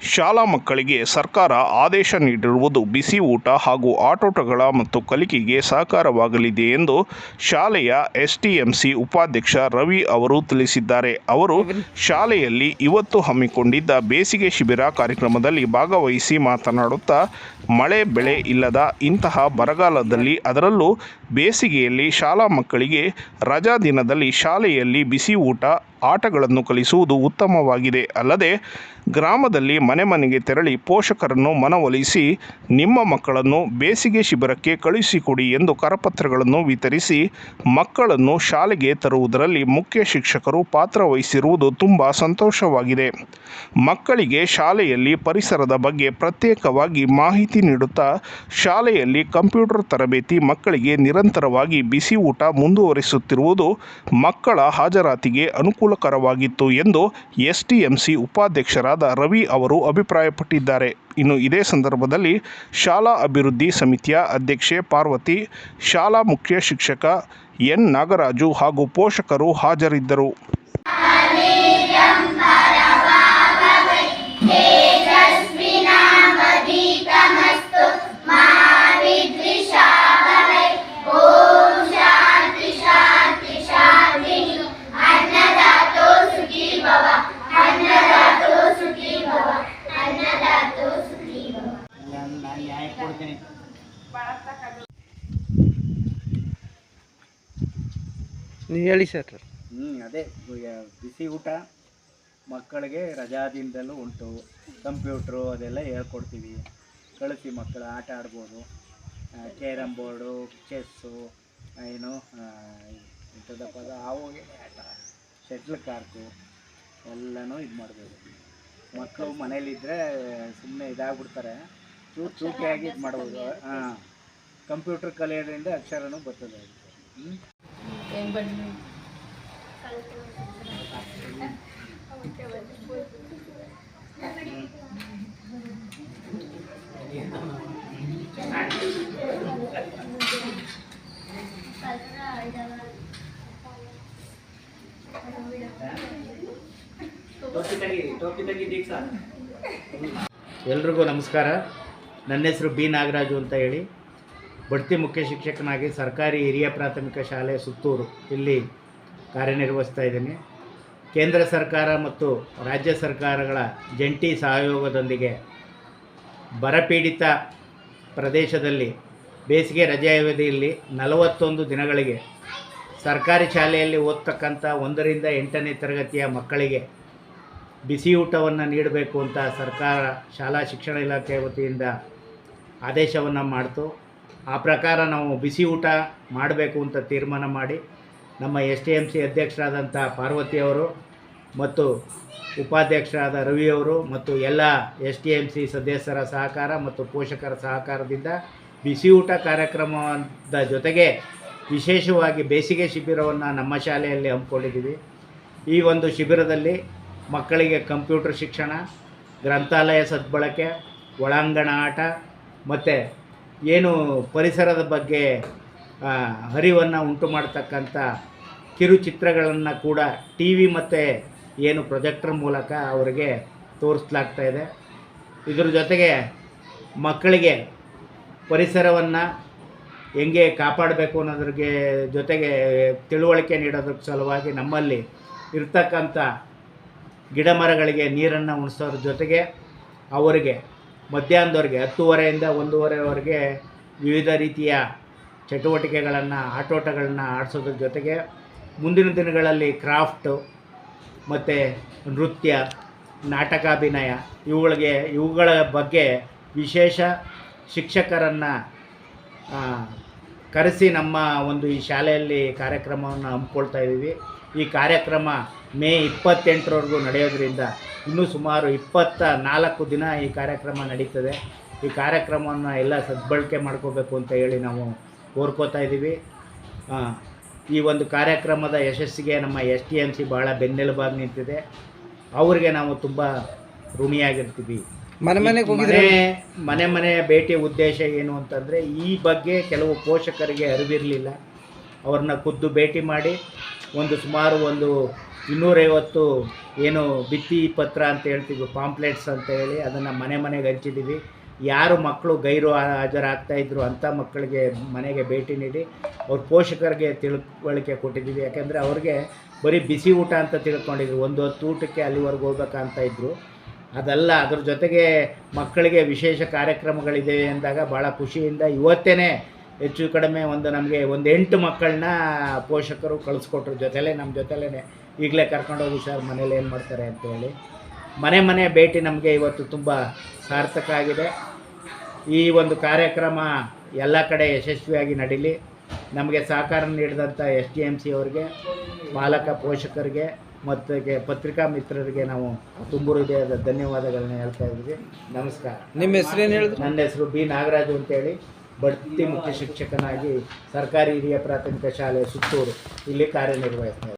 ಶಾಲಾ ಮಕ್ಕಳಿಗೆ ಸರ್ಕಾರ ಆದೇಶ ನೀಡಿರುವುದು ಬಿಸಿ ಊಟ ಹಾಗೂ ಆಟೋಟಗಳ ಮತ್ತು ಕಲಿಕೆಗೆ ಸಹಕಾರವಾಗಲಿದೆ ಎಂದು ಶಾಲೆಯ ಎಸ್ಟಿಎಂಸಿ ಉಪಾಧ್ಯಕ್ಷ ರವಿ ಅವರು ತಿಳಿಸಿದ್ದಾರೆ. ಅವರು ಶಾಲೆಯಲ್ಲಿ ಇವತ್ತು ಹಮ್ಮಿಕೊಂಡಿದ್ದ ಬೇಸಿಗೆ ಶಿಬಿರ ಕಾರ್ಯಕ್ರಮದಲ್ಲಿ ಭಾಗವಹಿಸಿ ಮಾತನಾಡುತ್ತಾ, ಮಳೆ, ಬೆಳೆ ಇಲ್ಲದ ಇಂತಹ ಬರಗಾಲದಲ್ಲಿ ಅದರಲ್ಲೂ ಬೇಸಿಗೆಯಲ್ಲಿ ಶಾಲಾ ಮಕ್ಕಳಿಗೆ ರಜಾ ದಿನದಲ್ಲಿ ಶಾಲೆಯಲ್ಲಿ ಬಿಸಿ ಊಟ ಆಟಗಳನ್ನು ಕಲಿಸುವುದು ಉತ್ತಮವಾಗಿದೆ. ಅಲ್ಲದೆ, ಗ್ರಾಮದಲ್ಲಿ ಮನೆ ಮನೆಗೆ ತೆರಳಿ ಪೋಷಕರನ್ನು ಮನವೊಲಿಸಿ, ನಿಮ್ಮ ಮಕ್ಕಳನ್ನು ಬೇಸಿಗೆ ಶಿಬಿರಕ್ಕೆ ಕಳುಹಿಸಿಕೊಡಿ ಎಂದು ಕರಪತ್ರಗಳನ್ನು ವಿತರಿಸಿ, ಮಕ್ಕಳನ್ನು ಶಾಲೆಗೆ ತರುವುದರಲ್ಲಿ ಮುಖ್ಯ ಶಿಕ್ಷಕರು ಪಾತ್ರ ವಹಿಸಿರುವುದು ತುಂಬ ಸಂತೋಷವಾಗಿದೆ. ಮಕ್ಕಳಿಗೆ ಶಾಲೆಯಲ್ಲಿ ಪರಿಸರದ ಬಗ್ಗೆ ಪ್ರತ್ಯೇಕವಾಗಿ ಮಾಹಿತಿ ನೀಡುತ್ತಾ, ಶಾಲೆಯಲ್ಲಿ ಕಂಪ್ಯೂಟರ್ ತರಬೇತಿ ಮಕ್ಕಳಿಗೆ ನಿರಂತರವಾಗಿ ಬಿಸಿ ಊಟ ಮುಂದುವರಿಸುತ್ತಿರುವುದು ಮಕ್ಕಳ ಹಾಜರಾತಿಗೆ ಅನುಕೂಲಕರವಾಗಿತ್ತು ಎಂದು ಎಸ್ಟಿಎಂಸಿ ಉಪಾಧ್ಯಕ್ಷರಾದ ರವಿ ಅವರು ಅಭಿಪ್ರಾಯಪಟ್ಟಿದ್ದಾರೆ. ಇನ್ನು ಇದೇ ಸಂದರ್ಭದಲ್ಲಿ ಶಾಲಾ ಅಭಿವೃದ್ಧಿ ಸಮಿತಿಯ ಅಧ್ಯಕ್ಷೆ ಪಾರ್ವತಿ, ಶಾಲಾ ಮುಖ್ಯ ಶಿಕ್ಷಕ ಎನ್ ನಾಗರಾಜು ಹಾಗೂ ಪೋಷಕರು ಹಾಜರಿದ್ದರು. ಹೇಳಿ ಸರ್ ಹ್ಞೂ ಅದೇ ಬಿಸಿ ಊಟ ಮಕ್ಕಳಿಗೆ ರಜಾದಿಂದಲೂ ಉಂಟು. ಕಂಪ್ಯೂಟ್ರು ಅದೆಲ್ಲ ಹೇಳ್ಕೊಡ್ತೀವಿ. ಕಳಿಸಿ ಮಕ್ಕಳು ಆಟ ಆಡ್ಬೋದು. ಕ್ಯಾರಮ್ ಬೋರ್ಡು, ಚೆಸ್ಸು ಏನು ಪದ ಅದು ಆವು ಆಟ, ಶಟ್ಲ್ ಕಾರ್ಕು ಎಲ್ಲನೂ ಇದು ಮಾಡ್ಬೋದು. ಮಕ್ಕಳು ಮನೇಲಿದ್ದರೆ ಸುಮ್ಮನೆ ಇದಾಗ್ಬಿಡ್ತಾರೆ. ಚೂರು ಚೂಟಿಯಾಗಿ ಇದು ಮಾಡ್ಬೋದು. ಹಾಂ ಕಂಪ್ಯೂಟ್ರ್ ಕಲಿಯೋದ್ರಿಂದ ಅಕ್ಷರನೂ ಬರ್ತದೆ. ಹ್ಞೂ ಎಲ್ರಿಗೂ ನಮಸ್ಕಾರ. ನನ್ನ ಹೆಸರು ಬಿ ನಾಗರಾಜು ಅಂತ ಹೇಳಿ. ಬಡ್ತಿ ಮುಖ್ಯ ಶಿಕ್ಷಕನಾಗಿ ಸರ್ಕಾರಿ ಹಿರಿಯ ಪ್ರಾಥಮಿಕ ಶಾಲೆ ಸುತ್ತೂರು ಇಲ್ಲಿ ಕಾರ್ಯನಿರ್ವಹಿಸ್ತಾ ಇದ್ದೀನಿ. ಕೇಂದ್ರ ಸರ್ಕಾರ ಮತ್ತು ರಾಜ್ಯ ಸರ್ಕಾರಗಳ ಜಂಟಿ ಸಹಯೋಗದೊಂದಿಗೆ ಬರಪೀಡಿತ ಪ್ರದೇಶದಲ್ಲಿ ಬೇಸಿಗೆ ರಜೆ ಅವಧಿಯಲ್ಲಿ ನಲವತ್ತೊಂದು ದಿನಗಳಿಗೆ ಸರ್ಕಾರಿ ಶಾಲೆಯಲ್ಲಿ ಓದ್ತಕ್ಕಂಥ ಒಂದರಿಂದ ಎಂಟನೇ ತರಗತಿಯ ಮಕ್ಕಳಿಗೆ ಬಿಸಿಯೂಟವನ್ನು ನೀಡಬೇಕು ಅಂತ ಸರ್ಕಾರ ಶಾಲಾ ಶಿಕ್ಷಣ ಇಲಾಖೆ ವತಿಯಿಂದ ಆದೇಶವನ್ನು ಮಾಡ್ತು. ಆ ಪ್ರಕಾರ ನಾವು ಬಿಸಿ ಊಟ ಮಾಡಬೇಕು ಅಂತ ತೀರ್ಮಾನ ಮಾಡಿ ನಮ್ಮ ಎಸ್ ಟಿ ಎಂ ಸಿ ಅಧ್ಯಕ್ಷರಾದಂಥ ಪಾರ್ವತಿಯವರು ಮತ್ತು ಉಪಾಧ್ಯಕ್ಷರಾದ ರವಿಯವರು ಮತ್ತು ಎಲ್ಲ ಎಸ್ ಟಿ ಎಂ ಸಿ ಸದಸ್ಯರ ಸಹಕಾರ ಮತ್ತು ಪೋಷಕರ ಸಹಕಾರದಿಂದ ಬಿಸಿ ಊಟ ಕಾರ್ಯಕ್ರಮದ ಜೊತೆಗೆ ವಿಶೇಷವಾಗಿ ಬೇಸಿಗೆ ಶಿಬಿರವನ್ನು ನಮ್ಮ ಶಾಲೆಯಲ್ಲಿ ಹಮ್ಮಿಕೊಂಡಿದ್ದೀವಿ. ಈ ಒಂದು ಶಿಬಿರದಲ್ಲಿ ಮಕ್ಕಳಿಗೆ ಕಂಪ್ಯೂಟರ್ ಶಿಕ್ಷಣ, ಗ್ರಂಥಾಲಯ ಸದ್ಬಳಕೆ, ಒಳಾಂಗಣ ಆಟ ಮತ್ತು ಏನು ಪರಿಸರದ ಬಗ್ಗೆ ಹರಿವನ್ನು ಉಂಟು ಮಾಡ್ತಕ್ಕಂಥ ಕಿರುಚಿತ್ರಗಳನ್ನು ಕೂಡ ಟಿ ವಿ ಮತ್ತು ಏನು ಪ್ರೊಜೆಕ್ಟರ್ ಮೂಲಕ ಅವರಿಗೆ ತೋರಿಸ್ಲಾಗ್ತಾ ಇದೆ. ಇದ್ರ ಜೊತೆಗೆ ಮಕ್ಕಳಿಗೆ ಪರಿಸರವನ್ನು ಹೆಂಗೆ ಕಾಪಾಡಬೇಕು ಅನ್ನೋದ್ರಿಗೆ ಜೊತೆಗೆ ತಿಳುವಳಿಕೆ ನೀಡೋದ್ರ ಸಲುವಾಗಿ ನಮ್ಮಲ್ಲಿ ಇರ್ತಕ್ಕಂಥ ಗಿಡ ಮರಗಳಿಗೆ ನೀರನ್ನು ಉಣಿಸೋದ್ರ ಜೊತೆಗೆ ಅವರಿಗೆ ಮಧ್ಯಾಹ್ನದವರೆಗೆ, ಹತ್ತುವರೆಯಿಂದ ಒಂದೂವರೆವರೆಗೆ ವಿವಿಧ ರೀತಿಯ ಚಟುವಟಿಕೆಗಳನ್ನು, ಆಟೋಟಗಳನ್ನು ಆಡಿಸೋದ್ರ ಜೊತೆಗೆ ಮುಂದಿನ ದಿನಗಳಲ್ಲಿ ಕ್ರಾಫ್ಟು ಮತ್ತು ನೃತ್ಯ, ನಾಟಕಾಭಿನಯ ಇವುಗಳಿಗೆ, ಇವುಗಳ ಬಗ್ಗೆ ವಿಶೇಷ ಶಿಕ್ಷಕರನ್ನು ಕರೆಸಿ ನಮ್ಮ ಒಂದು ಈ ಶಾಲೆಯಲ್ಲಿ ಕಾರ್ಯಕ್ರಮವನ್ನು ಹಮ್ಮಿಕೊಳ್ತಾ ಇದ್ದೀವಿ. ಈ ಕಾರ್ಯಕ್ರಮ ಮೇ ಇಪ್ಪತ್ತೆಂಟರವರೆಗೂ ನಡೆಯೋದ್ರಿಂದ ಇನ್ನೂ ಸುಮಾರು ಇಪ್ಪತ್ತ ನಾಲ್ಕು ದಿನ ಈ ಕಾರ್ಯಕ್ರಮ ನಡೀತದೆ. ಈ ಕಾರ್ಯಕ್ರಮವನ್ನು ಎಲ್ಲ ಸದ್ಬಳಕೆ ಮಾಡ್ಕೋಬೇಕು ಅಂತ ಹೇಳಿ ನಾವು ಕೋರ್ಕೋತಾ ಇದ್ದೀವಿ. ಈ ಒಂದು ಕಾರ್ಯಕ್ರಮದ ಯಶಸ್ಸಿಗೆ ನಮ್ಮ ಎಸ್ ಟಿ ಎಂ ಸಿ ಭಾಳ ಬೆನ್ನೆಲುಬಾಗಿ ನಿಂತಿದೆ. ಅವರಿಗೆ ನಾವು ತುಂಬ ಋಣಿಯಾಗಿರ್ತೀವಿ. ಮನೆ ಮನೆಗೆ ಹೋಗಿದ್ರೆ ಮನೆ ಮನೆ ಭೇಟಿ ಉದ್ದೇಶ ಏನು ಅಂತಂದರೆ ಈ ಬಗ್ಗೆ ಕೆಲವು ಪೋಷಕರಿಗೆ ಅರಿವಿರಲಿಲ್ಲ. ಅವ್ರನ್ನ ಖುದ್ದು ಭೇಟಿ ಮಾಡಿ ಒಂದು ಸುಮಾರು ಒಂದು ಇನ್ನೂರೈವತ್ತು ಏನು ಭಿತ್ತಿ ಪತ್ರ ಅಂತ ಹೇಳ್ತೀವಿ ಪಾಂಪ್ಲೆಟ್ಸ್ ಅಂತ ಹೇಳಿ ಅದನ್ನು ಮನೆ ಮನೆಗೆ ಹಂಚಿದ್ದೀವಿ ಯಾರು ಮಕ್ಕಳು ಗೈರು ಹಾಜರಾಗ್ತಾ ಇದ್ರು ಅಂಥ ಮಕ್ಕಳಿಗೆ ಮನೆಗೆ ಭೇಟಿ ನೀಡಿ ಅವ್ರ ಪೋಷಕರಿಗೆ ತಿಳುವಳಿಕೆ ಕೊಟ್ಟಿದ್ದೀವಿ ಯಾಕೆಂದರೆ ಅವ್ರಿಗೆ ಬರೀ ಬಿಸಿ ಊಟ ಅಂತ ತಿಳ್ಕೊಂಡಿದ್ರು, ಒಂದು ಹೊತ್ತು ಊಟಕ್ಕೆ ಅಲ್ಲಿವರೆಗೂ ಹೋಗ್ಬೇಕಂತ ಇದ್ದರು ಅದಲ್ಲ, ಅದ್ರ ಜೊತೆಗೆ ಮಕ್ಕಳಿಗೆ ವಿಶೇಷ ಕಾರ್ಯಕ್ರಮಗಳಿದೆ ಅಂದಾಗ ಭಾಳ ಖುಷಿಯಿಂದ ಇವತ್ತೇ ಹೆಚ್ಚು ಕಡಿಮೆ ಒಂದು ನಮಗೆ ಒಂದು ಎಂಟು ಮಕ್ಕಳನ್ನ ಪೋಷಕರು ಕಳಿಸ್ಕೊಟ್ರು ಜೊತೆಲೇ ನಮ್ಮ ಜೊತೆಲೇ ಈಗಲೇ ಕರ್ಕೊಂಡೋಗಿ ಸರ್ ಮನೇಲಿ ಏನು ಮಾಡ್ತಾರೆ ಅಂತೇಳಿ ಮನೆ ಮನೆ ಭೇಟಿ ನಮಗೆ ಇವತ್ತು ತುಂಬ ಸಾರ್ಥಕ ಆಗಿದೆ. ಈ ಒಂದು ಕಾರ್ಯಕ್ರಮ ಎಲ್ಲ ಕಡೆ ಯಶಸ್ವಿಯಾಗಿ ನಡೀಲಿ. ನಮಗೆ ಸಹಕಾರ ನೀಡಿದಂಥ ಎಸ್ ಡಿ ಎಂ ಸಿ ಅವ್ರಿಗೆ ಪಾಲಕ ಪೋಷಕರಿಗೆ ಮತ್ತು ಪತ್ರಿಕಾ ಮಿತ್ರರಿಗೆ ನಾವು ತುಂಬು ಹೃದಯದ ಧನ್ಯವಾದಗಳನ್ನ ಹೇಳ್ತಾ ಇದ್ದೀವಿ ನಮಸ್ಕಾರ. ನಿಮ್ಮ ಹೆಸರೇನು ಹೇಳಿದ್ರು? ನನ್ನ ಹೆಸರು ಬಿ ನಾಗರಾಜು ಅಂತೇಳಿ. ಬಡ್ತಿ ಮುಖ್ಯ ಶಿಕ್ಷಕನಾಗಿ ಸರ್ಕಾರಿ ಹಿರಿಯ ಪ್ರಾಥಮಿಕ ಶಾಲೆ ಸುತ್ತೂರು ಇಲ್ಲಿ ಕಾರ್ಯನಿರ್ವಹಿಸ್ತಾ ಇದ್ದೀನಿ